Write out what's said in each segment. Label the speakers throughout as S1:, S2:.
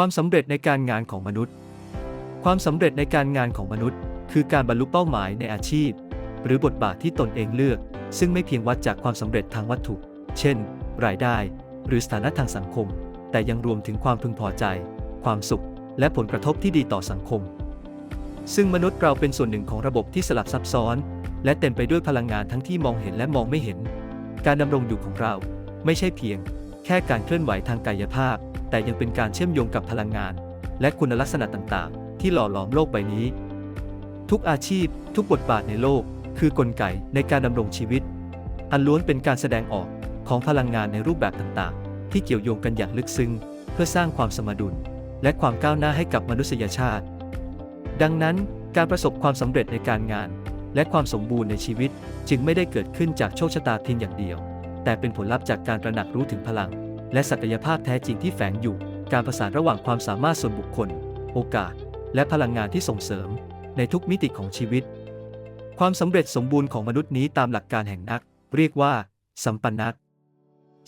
S1: ความสำเร็จในการงานของมนุษย์ ความสำเร็จในการงานของมนุษย์ คือการบรรลุเป้าหมายในอาชีพ หรือบทบาทที่ตนเองเลือก ซึ่งไม่เพียงวัดจากความสำเร็จทางวัตถุ เช่น รายได้ หรือสถานะทางสังคม แต่ยังรวมถึงความพึงพอใจ ความสุข และผลกระทบที่ดีต่อสังคม ซึ่งมนุษย์เราเป็นส่วนหนึ่งของระบบที่สลับซับซ้อน และเต็มไปด้วยพลังงานทั้งที่มองเห็นและมองไม่เห็น การดำรงอยู่ของเรา ไม่ใช่เพียง แค่การเคลื่อนไหวทางกายภาพ แต่ยังเป็นการเชื่อมโยงกับพลังงาน และคุณลักษณะต่างๆ ที่หล่อหลอมโลกใบนี้ ทุกอาชีพ ทุกบทบาทในโลก คือกลไกในการดำรงชีวิต อันล้วนเป็นการแสดงออกของพลังงานในรูปแบบต่างๆ ที่เกี่ยวโยงกันอย่างลึกซึ้ง เพื่อสร้างความสมดุล และความก้าวหน้าให้กับมนุษยชาติ ดังนั้นการประสบความสำเร็จในการงาน และความสมบูรณ์ในชีวิตจึงไม่ได้เกิดขึ้นจากโชคชะตาเพียงอย่างเดียว แต่เป็นผลลัพธ์จากการตระหนักรู้ถึงพลัง และศักยภาพแท้จริงที่แฝงอยู่ การประสานระหว่างความสามารถส่วนบุคคล โอกาส และพลังงานที่ส่งเสริม ในทุกมิติของชีวิต ความสำเร็จสมบูรณ์ของมนุษย์นี้ตามหลักการแห่งนัก เรียกว่า สัมปันนัก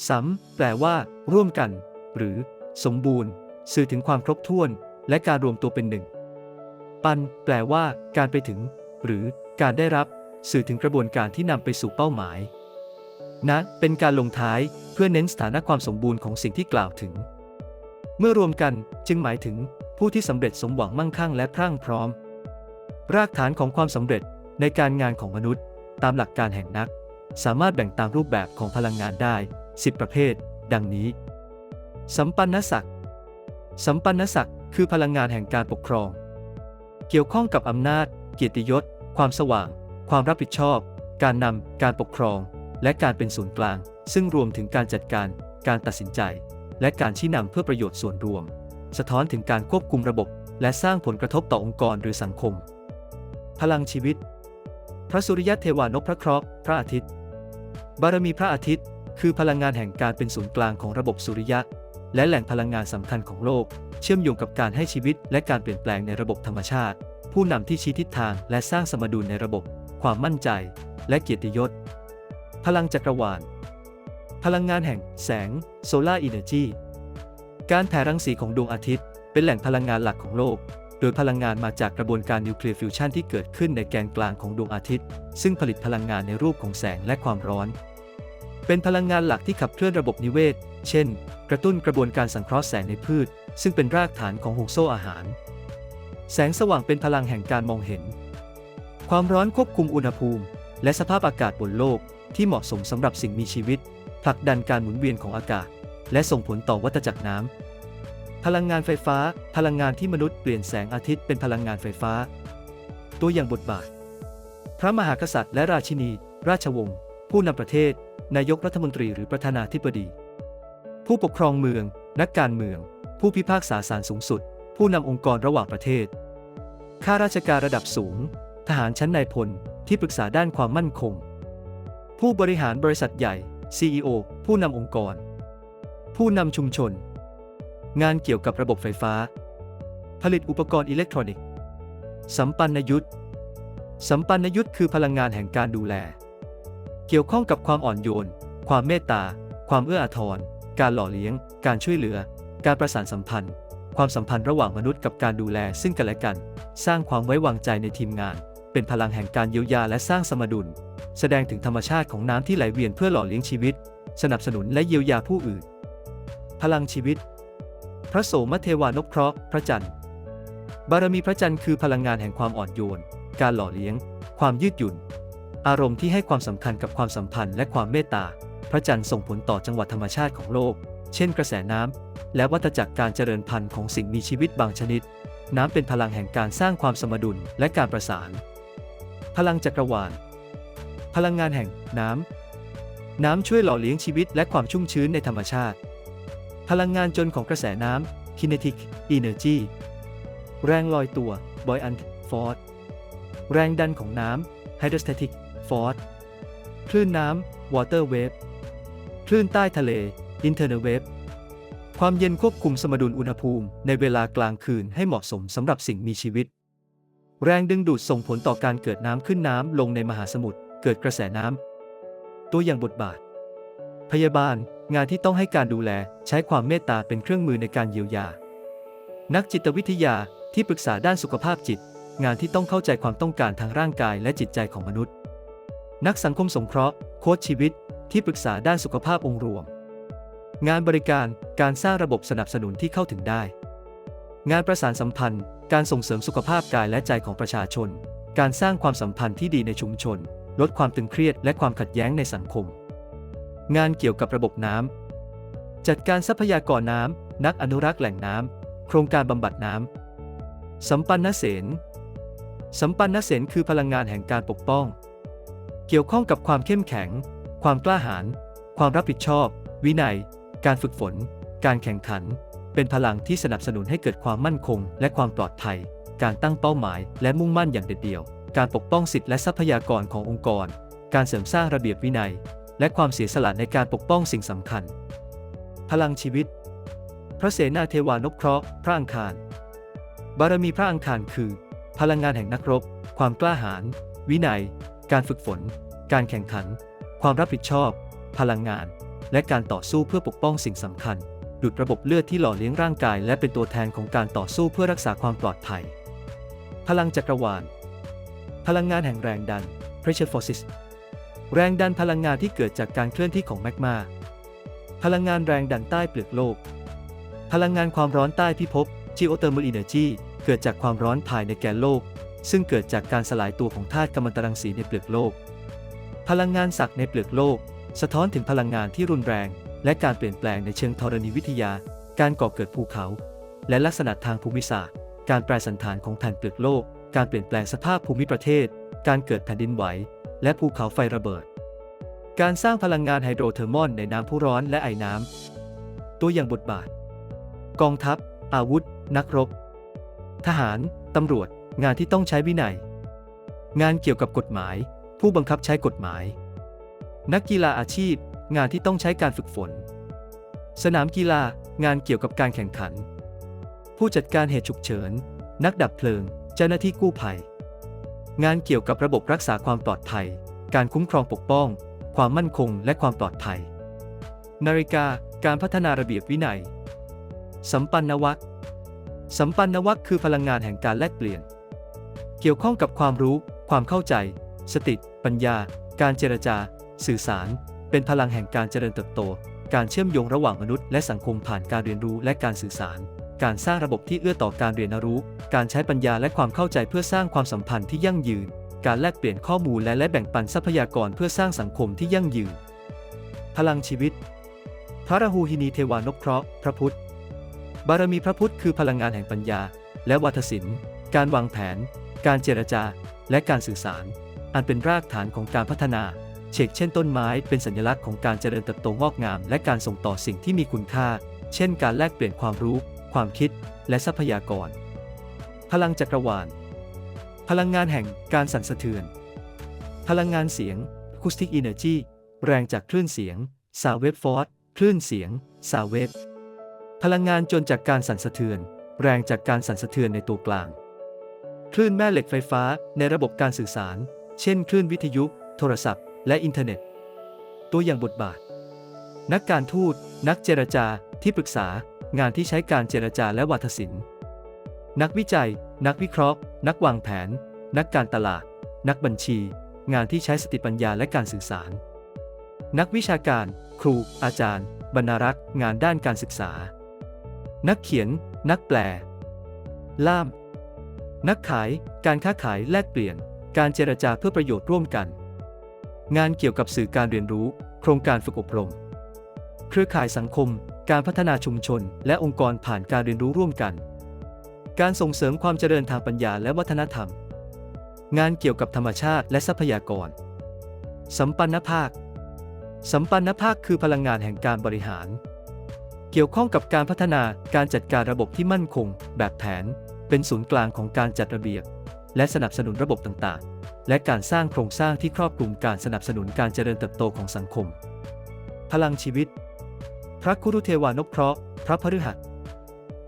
S1: สัม แปลว่า ร่วมกัน หรือ สมบูรณ์ สื่อถึงความครบถ้วน และการรวมตัวเป็นหนึ่ง ปัน แปลว่า การไปถึง หรือ การได้รับ สื่อถึงกระบวนการที่นำไปสู่เป้าหมาย นะ เป็นการลงท้ายเพื่อเน้นสถานะความสมบูรณ์ของสิ่งที่กล่าวถึง เมื่อรวมกันจึงหมายถึงผู้ที่สำเร็จสมหวังมั่งคั่งและพรั่งพร้อม รากฐานของความสำเร็จในการงานของมนุษย์ ตามหลักการแห่งนัก สามารถแบ่งตามรูปแบบของพลังงานได้ 10 ประเภท ดังนี้ สัมปันนศักดิ์สัมปันนศักดิ์คือพลังงานแห่งการปกครอง เกี่ยวข้องกับอำนาจ เกียรติยศ ความสว่าง ความรับผิดชอบ การนำ การปกครอง และการเป็นศูนย์กลาง ซึ่งรวมถึงการจัดการ การตัดสินใจ และการชี้นำเพื่อประโยชน์ส่วนรวม สะท้อนถึงการควบคุมระบบ และสร้างผลกระทบต่อองค์กรหรือสังคม พลังชีวิต พระสุริยะเทวานพพระเคราะห์พระอาทิตย์ บารมีพระอาทิตย์ คือพลังงานแห่งการเป็นศูนย์กลางของระบบสุริยะ และแหล่งพลังงานสำคัญของโลก เชื่อมโยงกับการให้ชีวิต และการเปลี่ยนแปลงในระบบธรรมชาติ ผู้นำที่ชี้ทิศทาง และสร้างสมดุลในระบบ ความมั่นใจ และเกียรติยศ พลังจักรวาล พลังงานแห่ง แสง Solar Energy การแผ่รังสีของดวงอาทิตย์ เป็นแหล่งพลังงานหลักของโลก โดยพลังงานมาจากกระบวนการนิวเคลียร์ฟิวชันที่เกิดขึ้นในแกนกลางของดวงอาทิตย์ ซึ่งผลิตพลังงานในรูปของแสงและความร้อน เป็นพลังงานหลักที่ขับเคลื่อนระบบนิเวศ เช่น กระตุ้นกระบวนการสังเคราะห์แสงในพืช ซึ่งเป็นรากฐานของห่วงโซ่อาหาร แสงสว่างเป็นพลังแห่งการมองเห็น ความร้อนควบคุมอุณหภูมิ และสภาพอากาศบนโลก ที่เหมาะสมสำหรับสิ่งมีชีวิต ผลักดันการหมุนเวียนของอากาศ และส่งผลต่อวัฏจักรน้ำพลังงานไฟฟ้า พลังงานที่มนุษย์เปลี่ยนแสงอาทิตย์เป็นพลังงานไฟฟ้า ตัวอย่างบทบาท พระมหากษัตริย์และราชินี ราชวงศ์ผู้นำประเทศ นายกรัฐมนตรีหรือประธานาธิบดี ผู้ปกครองเมือง นักการเมือง ผู้พิพากษาศาลสูงสุด ผู้นำองค์กรระหว่างประเทศข้าราชการระดับสูง ทหารชั้นนายพลที่ปรึกษาด้านความมั่นคง ผู้บริหารบริษัทใหญ่ CEO ผู้นำองค์กร ผู้นำชุมชน งานเกี่ยวกับระบบไฟฟ้า ผลิตอุปกรณ์อิเล็กทรอนิกส์ สัมปันนยุทธสัมปันนยุทธคือพลังงานแห่งการดูแล เกี่ยวข้องกับความอ่อนโยน ความเมตตา ความเอื้ออาทร การหล่อเลี้ยง การช่วยเหลือ การประสานสัมพันธ์ ความสัมพันธ์ระหว่างมนุษย์กับการดูแลซึ่งกันและกัน สร้างความไว้วางใจในทีมงาน เป็นพลังแห่งการเยียวยาและสร้างสมดุล แสดงถึงธรรมชาติของน้ำที่ไหลเวียนเพื่อหล่อเลี้ยงชีวิต สนับสนุนและเยียวยาผู้อื่น พลังชีวิต พระโสมเทวานพเคราะห์พระจันทร์ บารมีพระจันทร์คือพลังงานแห่งความอ่อนโยน การหล่อเลี้ยง ความยืดหยุ่น อารมณ์ที่ให้ความสำคัญกับความสัมพันธ์และความเมตตา พระจันทร์ส่งผลต่อจังหวะธรรมชาติของโลก เช่น กระแสน้ำและวัฏจักรการเจริญพันธุ์ของสิ่งมีชีวิตบางชนิดน้ำเป็นพลังแห่งการสร้างความสมดุลและการประสาน พลังจักรวาล พลังงานแห่ง น้ำ น้ำช่วยหล่อเลี้ยงชีวิตและความชุ่มชื้นในธรรมชาติ พลังงานจนของกระแสน้ำ kinetic energy แรงลอยตัว buoyant force แรงดันของน้ำ hydrostatic force คลื่นน้ำ water wave คลื่นใต้ทะเล internal wave ความเย็นควบคุมสมดุลอุณหภูมิในเวลากลางคืนให้เหมาะสมสำหรับสิ่งมีชีวิต แรงดึงดูดส่งผลต่อการเกิดน้ำขึ้นน้ำลงในมหาสมุทร เกิดกระแสน้ำ ตัวอย่างบทบาท พยาบาล งานที่ต้องให้การดูแล ใช้ความเมตตาเป็นเครื่องมือในการเยียวยา นักจิตวิทยาที่ปรึกษาด้านสุขภาพจิต งานที่ต้องเข้าใจความต้องการทางร่างกายและจิตใจของมนุษย์ นักสังคมสงเคราะห์ โค้ชชีวิต ที่ปรึกษาด้านสุขภาพองค์รวม งานบริการ การสร้างระบบสนับสนุนที่เข้าถึงได้ งานประสานสัมพันธ์ การส่งเสริมสุขภาพกายและใจของประชาชน การสร้างความสัมพันธ์ที่ดีในชุมชน ลดความตึงเครียดและความขัดแย้งในสังคม งานเกี่ยวกับระบบน้ำ จัดการทรัพยากรน้ำ นักอนุรักษ์แหล่งน้ำ โครงการบำบัดน้ำ สัมปันนเสนสัมปันนเสนคือพลังงานแห่งการปกป้อง เกี่ยวข้องกับความเข้มแข็ง ความกล้าหาญ ความรับผิดชอบ วินัย การฝึกฝน การแข่งขัน เป็นพลังที่สนับสนุนให้เกิดความมั่นคง และความปลอดภัย การตั้งเป้าหมาย และมุ่งมั่นอย่างเด็ดเดี่ยว การปกป้องสิทธิและทรัพยากรขององค์กร การเสริมสร้างระเบียบวินัย และความเสียสละในการปกป้องสิ่งสำคัญ พลังชีวิต พระเสนาเทวานพเคราะห์พระอังคาร บารมีพระอังคารคือ พลังงานแห่งนักรบ ความกล้าหาญวินัย การฝึกฝน การแข่งขัน ความรับผิดชอบ พลังงาน และการต่อสู้เพื่อปกป้องสิ่งสำคัญ ดุดระบบเลือดที่หล่อเลี้ยงร่างกายและเป็นตัวแทนของการต่อสู้เพื่อรักษาความปลอดภัย พลังจักรวาล พลังงานแห่งแรงดัน pressure forces แรงดันพลังงานที่เกิดจากการเคลื่อนที่ของแมกมา พลังงานแรงดันใต้เปลือกโลก พลังงานความร้อนใต้พิภพ geothermal energy เกิดจากความร้อนภายในแกนโลก ซึ่งเกิดจากการสลายตัวของธาตุกัมมันตรังสีในเปลือกโลก พลังงานศักในเปลือกโลก สะท้อนถึงพลังงานที่รุนแรง และการเปลี่ยนแปลงในเชิงธรณีวิทยา การก่อเกิดภูเขา และลักษณะทางภูมิศาสตร์ การแปรสันฐานของแผ่นเปลือกโลก การเปลี่ยนแปลงสภาพภูมิประเทศ การเกิดแผ่นดินไหว และภูเขาไฟระเบิด การสร้างพลังงานไฮโดรเทอร์มอนในน้ำพุร้อนและไอน้ำ ตัวอย่างบทบาท กองทัพ อาวุธ นักรบ ทหาร ตำรวจ งานที่ต้องใช้วินัย งานเกี่ยวกับกฎหมาย ผู้บังคับใช้กฎหมาย นักกีฬาอาชีพ งานที่ต้องใช้การฝึกฝน สนามกีฬา งานเกี่ยวกับการแข่งขัน ผู้จัดการเหตุฉุกเฉิน นักดับเพลิง เจ้าหน้าที่กู้ภัย งานเกี่ยวกับระบบรักษาความปลอดภัย การคุ้มครองปกป้อง ความมั่นคงและความปลอดภัย นาฬิกา การพัฒนาระเบียบวินัย สัมปันนวัคสัมปันนวัคคือพลังงานแห่งการแลกเปลี่ยน เกี่ยวข้องกับความรู้ ความเข้าใจ สติ ปัญญา การเจรจา สื่อสาร เป็นพลังแห่งการเจริญเติบโต การเชื่อมโยงระหว่างมนุษย์และสังคมผ่านการเรียนรู้และการสื่อสาร การสร้างระบบที่เอื้อต่อการเรียนรู้ การใช้ปัญญาและความเข้าใจเพื่อสร้างความสัมพันธ์ที่ยั่งยืน การแลกเปลี่ยนข้อมูลและและแบ่งปันทรัพยากรเพื่อสร้างสังคมที่ยั่งยืน พลังชีวิต พระราหูหินีเทวานพเคราะห์พระพุทธ บารมีพระพุทธคือพลังงานแห่งปัญญา และวัฒศิลป์ การวางแผน การเจรจา และการสื่อสาร อันเป็นรากฐานของการพัฒนา เชกเช่นต้นไม้เป็นสัญลักษณ์ของการเจริญเติบโตงอกงาม และการส่งต่อสิ่งที่มีคุณค่า เช่น การแลกเปลี่ยนความรู้ ความคิด และทรัพยากร พลังจักรวาล พลังงานแห่งการสั่นสะเทือน พลังงานเสียง acoustic energy แรงจากคลื่นเสียงซาวเวฟฟอร์สคลื่นเสียงซาวเวฟพลังงานจนจากการสั่นสะเทือน แรงจากการสั่นสะเทือนในตัวกลาง คลื่นแม่เหล็กไฟฟ้าในระบบการสื่อสาร เช่น คลื่นวิทยุ โทรศัพท์ และอินเทอร์เน็ต ตัวอย่างบทบาท นักการทูต นักเจรจา ที่ปรึกษา งานที่ใช้การเจรจาและวาทศิลป์ นักวิจัย นักวิเคราะห์ นักวางแผน นักการตลาด นักบัญชี งานที่ใช้สติปัญญาและการสื่อสาร นักวิชาการ ครู อาจารย์ บรรณารักษ์ งานด้านการศึกษา นักเขียน นักแปล ล่าม นักขาย การค้าขายแลกเปลี่ยน การเจรจาเพื่อประโยชน์ร่วมกัน งานเกี่ยวกับสื่อการเรียนรู้ โครงการฝึกอบรม เครือข่ายสังคม การพัฒนาชุมชน และองค์กรผ่านการเรียนรู้ร่วมกัน การส่งเสริมความเจริญทางปัญญาและวัฒนธรรม งานเกี่ยวกับธรรมชาติและทรัพยากร สัมปันนภาค สัมปันนภาคคือพลังงานแห่งการบริหาร เกี่ยวข้องกับการพัฒนาการจัดการระบบที่มั่นคง แบบแผน เป็นศูนย์กลางของการจัดระเบียบ และสนับสนุนระบบต่างๆ และการสร้างโครงสร้างที่ครอบคลุมการสนับสนุนการเจริญเติบโตของสังคม พลังชีวิต พระคุรุเทวานพเคราะห์พระพฤหัส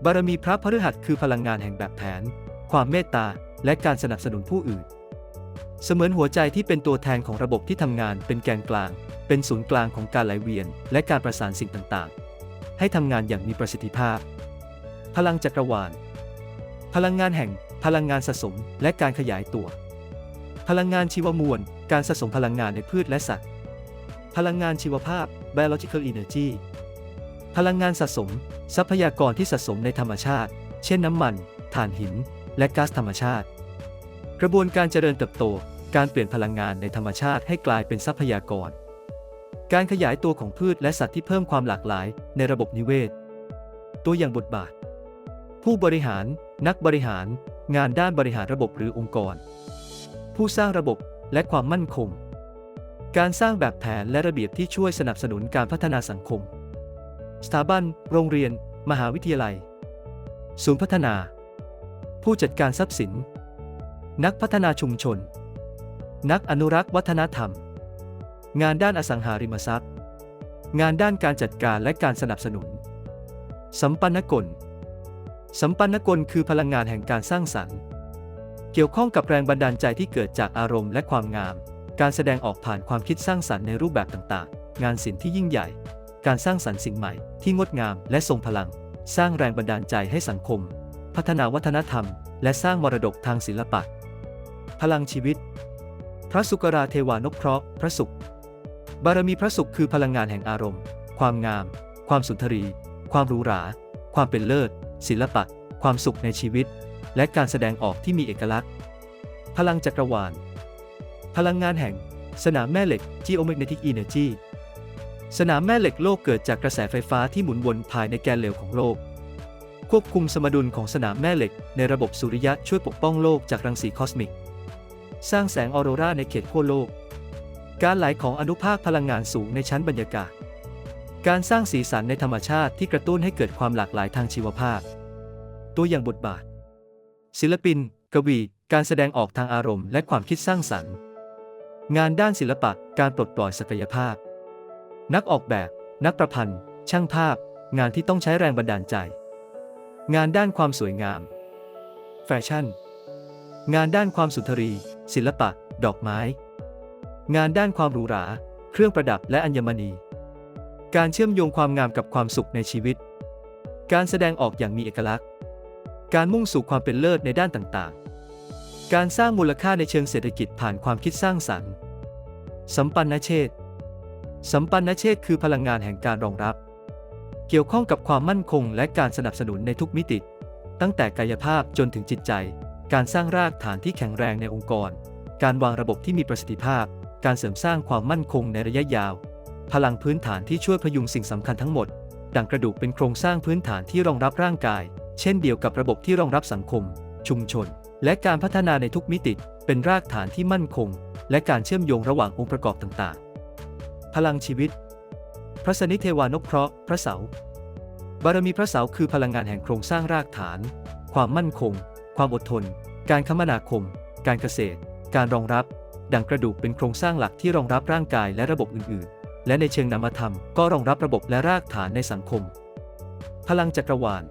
S1: บารมีพระพฤหัสคือพลังงานแห่งแบบแผน ความเมตตา และการสนับสนุนผู้อื่น เสมือนหัวใจที่เป็นตัวแทนของระบบที่ทำงานเป็นแกนกลาง เป็นศูนย์กลางของการไหลเวียน และการประสานสิ่งต่างๆ ให้ทำงานอย่างมีประสิทธิภาพ พลังจักรวาล พลังงานแห่ง พลังงานสะสมและการขยายตัว พลังงานชีวมวล การสะสมพลังงานในพืชและสัตว์ พลังงานชีวภาพ biological energy พลังงานสะสม ทรัพยากรที่สะสมในธรรมชาติ เช่นน้ำมัน ถ่านหิน และก๊าซธรรมชาติ กระบวนการเจริญเติบโต การเปลี่ยนพลังงานในธรรมชาติให้กลายเป็นทรัพยากร การขยายตัวของพืชและสัตว์ที่เพิ่มความหลากหลายในระบบนิเวศ ตัวอย่างบทบาท ผู้บริหาร นักบริหาร งานด้านบริหารระบบหรือองค์กร ผู้สร้างระบบและความมั่นคง การสร้างแบบแผนและระเบียบที่ช่วยสนับสนุนการพัฒนาสังคม สถาบัน โรงเรียน มหาวิทยาลัย ศูนย์พัฒนา ผู้จัดการทรัพย์สิน นักพัฒนาชุมชน นักอนุรักษ์วัฒนธรรม งานด้านอสังหาริมทรัพย์ งานด้านการจัดการและการสนับสนุน สัมปันนกล สัมปันนกลคือพลังงานแห่งการสร้างสรรค์ เกี่ยวข้องกับแรงบันดาลใจที่เกิดจากอารมณ์และความงาม การแสดงออกผ่านความคิดสร้างสรรค์ในรูปแบบต่างๆ งานศิลป์ที่ยิ่งใหญ่ การสร้างสรรค์สิ่งใหม่ที่งดงามและทรงพลัง สร้างแรงบันดาลใจให้สังคม พัฒนาวัฒนธรรม และสร้างมรดกทางศิลปะ พลังชีวิต พระสุกราเทวานพเคราะห์พระศุกร์บารมีพระศุกร์คือพลังงานแห่งอารมณ์ ความงาม ความสุนทรี ความหรูหรา ความเป็นเลิศ ศิลปะ ความสุขในชีวิต และการแสดงออกที่มีเอกลักษณ์ พลังจักรวาล พลังงานแห่ง สนามแม่เหล็ก geomagnetic energy สนามแม่เหล็กโลกเกิดจากกระแสไฟฟ้าที่หมุนวนภายในแกนเหลวของโลก ควบคุมสมดุลของสนามแม่เหล็ก ในระบบสุริยะช่วยปกป้องโลกจากรังสีคอสมิก สร้างแสงออโรราในเขตขั้วโลก การไหลของอนุภาคพลังงานสูงในชั้นบรรยากาศ การสร้างสีสันในธรรมชาติที่กระตุ้นให้เกิดความหลากหลายทางชีวภาพ ตัวอย่างบทบาท ศิลปิน กวี การแสดงออกทางอารมณ์และความคิดสร้างสรรค์ งานด้านศิลปะ การปลดปล่อยศักยภาพ นักออกแบบ นักประพันธ์ ช่างภาพ งานที่ต้องใช้แรงบันดาลใจ งานด้านความสวยงาม แฟชั่น งานด้านความสุนทรี ศิลปะ ดอกไม้ งานด้านความหรูหรา เครื่องประดับและอัญมณี การเชื่อมโยงความงามกับความสุขในชีวิต การแสดงออกอย่างมีเอกลักษณ์ การมุ่งสู่ความเป็นเลิศในด้านต่างๆ การสร้างมูลค่าในเชิงเศรษฐกิจผ่านความคิดสร้างสรรค์ สัมปันนเชษสัมปันนเชษคือพลังงานแห่งการรองรับ เกี่ยวข้องกับความมั่นคงและการสนับสนุนในทุกมิติ ตั้งแต่กายภาพจนถึงจิตใจ การสร้างรากฐานที่แข็งแรงในองค์กร การวางระบบที่มีประสิทธิภาพ การเสริมสร้างความมั่นคงในระยะยาว พลังพื้นฐานที่ช่วยพยุงสิ่งสำคัญทั้งหมด ดังกระดูกเป็นโครงสร้างพื้นฐานที่รองรับร่างกาย เช่นเดียวกับระบบที่รองรับสังคม ชุมชน และการพัฒนาในทุกมิติ เป็นรากฐานที่มั่นคง และการเชื่อมโยงระหว่างองค์ประกอบต่างๆ พลังชีวิต พระสนิเทวานพเคราะห์พระเสา บารมีพระเสาคือพลังงานแห่งโครงสร้างรากฐาน ความมั่นคง ความอดทน การคมนาคม การเกษตร การรองรับ ดังกระดูกเป็นโครงสร้างหลักที่รองรับร่างกายและระบบอื่นๆ และในเชิงนามธรรมก็รองรับระบบและรากฐานในสังคม พลังจักรวาล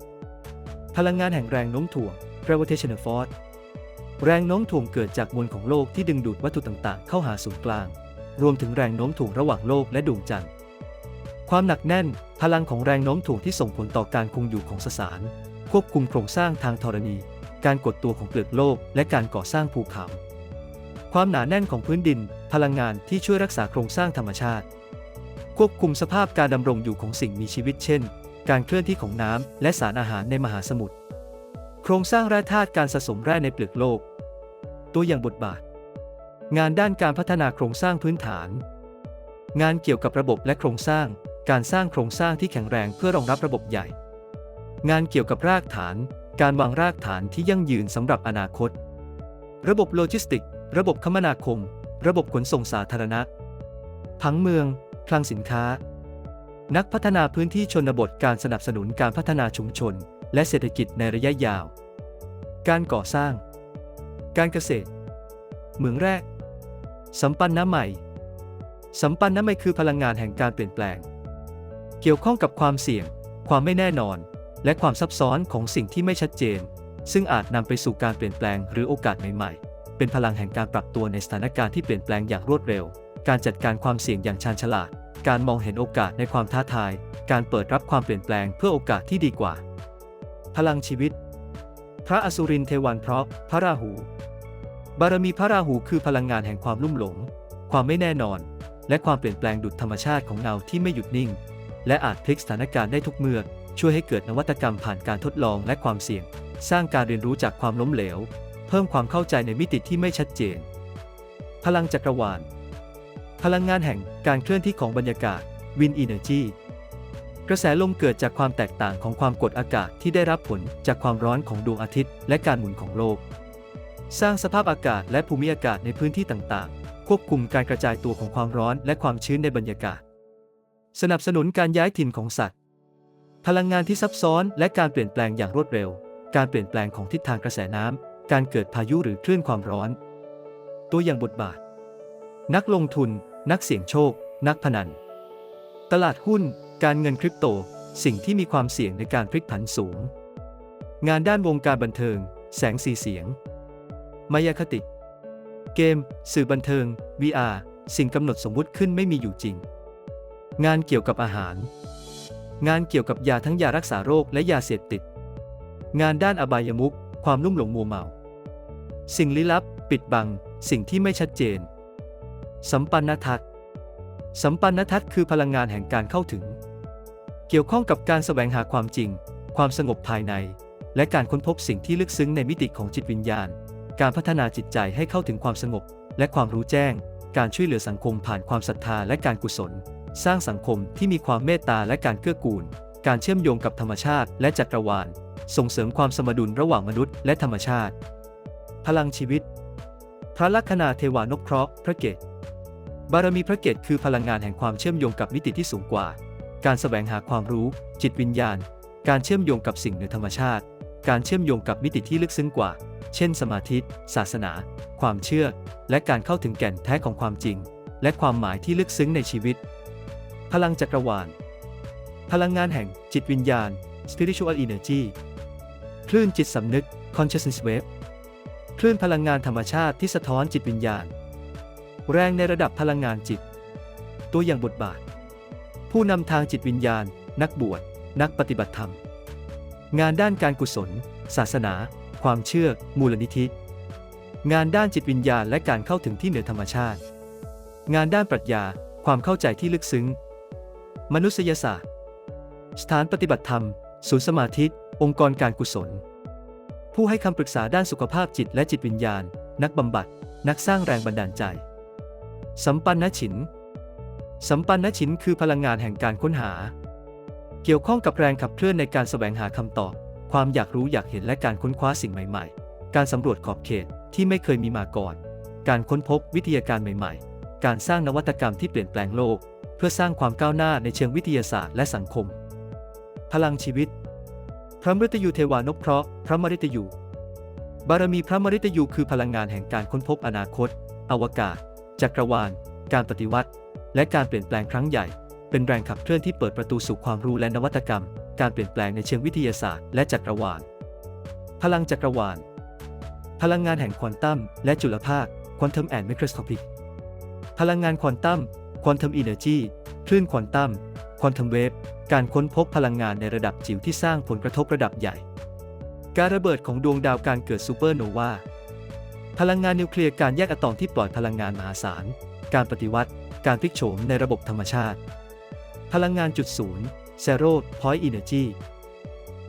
S1: พลังงานแห่งแรงโน้มถ่วง gravitational force แรงโน้มถ่วงเกิดจากมวลของโลกที่ดึงดูดวัตถุต่างๆ เข้าหาศูนย์กลาง รวมถึงแรงโน้มถ่วงระหว่างโลกและดวงจันทร์ ความหนักแน่น พลังของแรงโน้มถ่วงที่ส่งผลต่อการคงอยู่ของสสาร ควบคุมโครงสร้างทางธรณี การกดตัวของเปลือกโลก และการก่อสร้างภูเขา ความหนาแน่นของพื้นดิน พลังงานที่ช่วยรักษาโครงสร้างธรรมชาติ ควบคุมสภาพการดำรงอยู่ของสิ่งมีชีวิตเช่น การเคลื่อนที่ของน้ำและสารอาหารในมหาสมุทร โครงสร้างแร่ธาตุการสะสมแร่ในเปลือกโลก ตัวอย่างบทบาท งานด้านการพัฒนาโครงสร้างพื้นฐาน งานเกี่ยวกับระบบและโครงสร้าง การสร้างโครงสร้างที่แข็งแรงเพื่อรองรับระบบใหญ่ งานเกี่ยวกับรากฐาน การวางรากฐานที่ยั่งยืนสำหรับอนาคต ระบบโลจิสติก ระบบคมนาคม ระบบขนส่งสาธารณะ ผังเมือง คลังสินค้า นักพัฒนาพื้นที่ชนบทการสนับสนุนการพัฒนาชุมชน และเศรษฐกิจในระยะยาว การก่อสร้าง การเกษตร เหมืองแร่สัมปันน้ำใหม่ สัมปันน้ำใหม่คือพลังงานแห่งการเปลี่ยนแปลง เกี่ยวข้องกับความเสี่ยง ความไม่แน่นอน และความซับซ้อนของสิ่งที่ไม่ชัดเจน ซึ่งอาจนำไปสู่การเปลี่ยนแปลงหรือโอกาสใหม่ๆ เป็นพลังแห่งการปรับตัวในสถานการณ์ที่เปลี่ยนแปลงอย่างรวดเร็ว การจัดการความเสี่ยงอย่างชาญฉลาด การมองเห็นโอกาสในความท้าทาย การเปิดรับความเปลี่ยนแปลงเพื่อโอกาสที่ดีกว่า พลังชีวิต พระอสุรินเทวันเพราะพระราหู บารมีพระราหูคือพลังงานแห่งความลุ่มหลง ความไม่แน่นอน และความเปลี่ยนแปลงดุจธรรมชาติของเงาที่ไม่หยุดนิ่ง และอาจพลิกสถานการณ์ได้ทุกเมื่อช่วยให้เกิดนวัตกรรมผ่านการทดลองและความเสี่ยง สร้างการเรียนรู้จากความล้มเหลว เพิ่มความเข้าใจในมิติที่ไม่ชัดเจน พลังจักรวาล พลังงานแห่งการเคลื่อนที่ของบรรยากาศ Wind Energy กระแสลมเกิดจากความแตกต่างของความกดอากาศที่ได้รับผลจากความร้อนของดวงอาทิตย์และการหมุนของโลก สร้างสภาพอากาศและภูมิอากาศในพื้นที่ต่างๆ ควบคุมการกระจายตัวของความร้อนและความชื้นในบรรยากาศ สนับสนุนการย้ายถิ่นของสัตว์ พลังงานที่ซับซ้อนและการเปลี่ยนแปลงอย่างรวดเร็ว การเปลี่ยนแปลงของทิศทางกระแสน้ำการเกิดพายุหรือคลื่นความร้อน ตัวอย่างบทบาท นักลงทุน นักเสี่ยงโชค นักพนัน ตลาดหุ้น การเงินคริปโต สิ่งที่มีความเสี่ยงในการพลิกผันสูง งานด้านวงการบันเทิง แสงสีเสียง มายาคติ เกม สื่อบันเทิง VR สิ่งกำหนดสมมุติขึ้นไม่มีอยู่จริง งานเกี่ยวกับอาหาร งานเกี่ยวกับยาทั้งยารักษาโรคและยาเสพติด งานด้านอบายมุขความลุ่มหลงมัวเมา สิ่งลี้ลับ ปิดบัง สิ่งที่ไม่ชัดเจน สัมปันนทัศน์สัมปันนทัศน์คือพลังงานแห่งการเข้าถึง เกี่ยวข้องกับการแสวงหาความจริง ความสงบภายใน และการค้นพบสิ่งที่ลึกซึ้งในมิติของจิตวิญญาณ การพัฒนาจิตใจให้เข้าถึงความสงบ และความรู้แจ้ง การช่วยเหลือสังคมผ่านความศรัทธาและการกุศล สร้างสังคมที่มีความเมตตาและการเกื้อกูล การเชื่อมโยงกับธรรมชาติ และจักรวาล ส่งเสริมความสมดุลระหว่างมนุษย์และธรรมชาติ พลังชีวิต พระลัคนาเทวานพเคราะห์พระเกต บารมีพระเกตคือพลังงานแห่งความเชื่อมโยงกับมิติที่สูงกว่า การแสวงหาความรู้ จิตวิญญาณ การเชื่อมโยงกับสิ่งเหนือธรรมชาติ การเชื่อมโยงกับมิติที่ลึกซึ้งกว่า เช่น สมาธิ ศาสนา ความเชื่อ และการเข้าถึงแก่นแท้ของความจริง และความหมายที่ลึกซึ้งในชีวิต พลังจักรวาล พลังงานแห่งจิตวิญญาณ spiritual energy คลื่นจิตสำนึก consciousness wave คลื่นพลังงานธรรมชาติที่สะท้อนจิตวิญญาณ แรงในระดับพลังงานจิต ตัวอย่างบทบาท ผู้นำทางจิตวิญญาณ นักบวช นักปฏิบัติธรรม งานด้านการกุศล ศาสนา ความเชื่อ มูลนิธิ งานด้านจิตวิญญาณและการเข้าถึงที่เหนือธรรมชาติ งานด้านปรัชญา ความเข้าใจที่ลึกซึ้ง มนุษยศาสตร์ สถานปฏิบัติธรรม ศูนย์สมาธิองค์กรการกุศล ผู้ให้คำปรึกษาด้านสุขภาพจิตและจิตวิญญาณ นักบำบัด นักสร้างแรงบันดาลใจ สัมปันนฉิน สัมปันนฉินคือพลังงานแห่งการค้นหา เกี่ยวข้องกับแรงขับเคลื่อนในการแสวงหาคำตอบ ความอยากรู้อยากเห็นและการค้นคว้าสิ่งใหม่ ๆ การสำรวจขอบเขตที่ไม่เคยมีมาก่อน การค้นพบวิทยาการใหม่ ๆ การสร้างนวัตกรรมที่เปลี่ยนแปลงโลก เพื่อสร้างความก้าวหน้าในเชิงวิทยาศาสตร์และสังคม พลังชีวิต พระมฤตยูเทวานพเคราะห์พระมฤตยู บารมีพระมฤตยูคือพลังงานแห่งการค้นพบอนาคต อวกาศ จักรวาล การปฏิวัติ และการเปลี่ยนแปลงครั้งใหญ่ เป็นแรงขับเคลื่อนที่เปิดประตูสู่ความรู้และนวัตกรรม การเปลี่ยนแปลงในเชิงวิทยาศาสตร์ และจักรวาล พลังจักรวาล พลังงานแห่งควอนตัมและจุลภาค Quantum and Microscopic พลังงานควอนตัม Quantum Energy คลื่นควอนตัม Quantum Wave การค้นพบพลังงานในระดับจิ๋วที่สร้างผลกระทบระดับใหญ่ การระเบิดของดวงดาวการเกิดซูเปอร์โนวา พลังงานนิวเคลียร์การแยกอะตอมที่ปล่อยพลังงานมหาศาล การปฏิวัติ การพลิกโฉมในระบบธรรมชาติ พลังงานจุดศูนย์ Zero Point Energy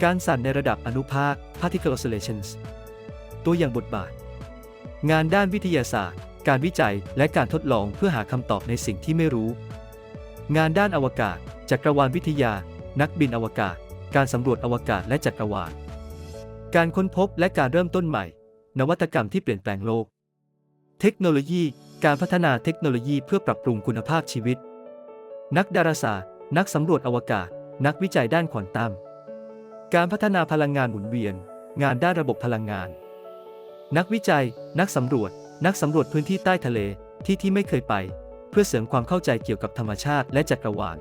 S1: การสั่นในระดับอนุภาค Particle Oscillations ตัวอย่างบทบาท งานด้านวิทยาศาสตร์ การวิจัยและการทดลองเพื่อหาคำตอบในสิ่งที่ไม่รู้ งานด้านอวกาศ จักรวาลวิทยา นักบินอวกาศ การสำรวจอวกาศและจักรวาล การค้นพบและการเริ่มต้นใหม่ นวัตกรรมที่เปลี่ยนแปลงโลก เทคโนโลยี การพัฒนาเทคโนโลยีเพื่อปรับปรุงคุณภาพชีวิต นักดาราศาสตร์ นักสำรวจอวกาศ นักวิจัยด้านควอนตัม การพัฒนาพลังงานหมุนเวียน งานด้านระบบพลังงาน นักวิจัย นักสำรวจ นักสำรวจพื้นที่ใต้ทะเล ที่ที่ไม่เคยไป เพื่อเสริมความเข้าใจเกี่ยวกับธรรมชาติและจักรวาล